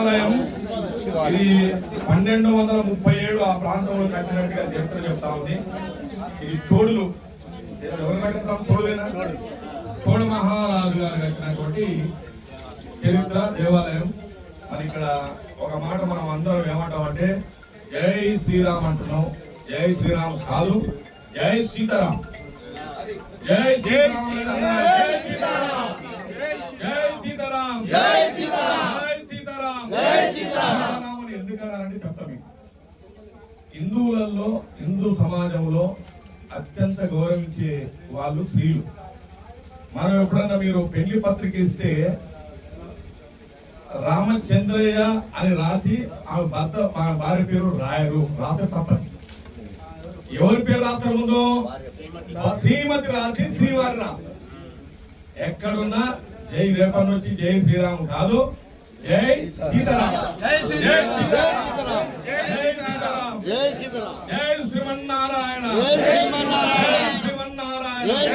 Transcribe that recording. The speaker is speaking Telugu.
దేవాలయం ఇది పన్నెండు వందల ముప్పై ఏడు ఆ ప్రాంతంలో కట్టినట్టుగా చరిత్ర చెప్తా ఉంది. ఇది తోడులు ఎవరు కట్టిన తోడులేనా? తోడు మహారాజు గారు కట్టినటువంటి చరిత్ర దేవాలయం. మరి ఇక్కడ ఒక మాట మనం అందరం ఏమంటాం అంటే జై శ్రీరామ్ అంటున్నాం. జై శ్రీరామ్ కాదు జై సీతారాం. జై జై శ్రీరామ్ సీతారాం జై సీతారాం జై సీతారాం జై సీతారాం జై సీతారాం అని హిందువులలో హిందూ సమాజంలో అత్యంత గౌరవించే వాళ్ళు స్త్రీలు. మనం ఎప్పుడన్నా మీరు పెళ్ళి పత్రిక ఇస్తే రామచంద్రయ్య అని రాసి ఆమె భర్త మా భార్య పేరు రాయరు రాస్తే తప్పదు. ఎవరి పేరు రాత్ర ముందు? శ్రీమతి రాసి శ్రీవారి రాస్తారు. ఎక్కడున్నా జై రేపటి నుంచి జై శ్రీరామ్ కాదు. జై సీతారాం. జై సీతారాం. జై సీతారాం. జై సీతారాం. జై శ్రీమన్నారాయణ. జై శ్రీమన్నారాయణ. జై శ్రీమన్నారాయణ. జై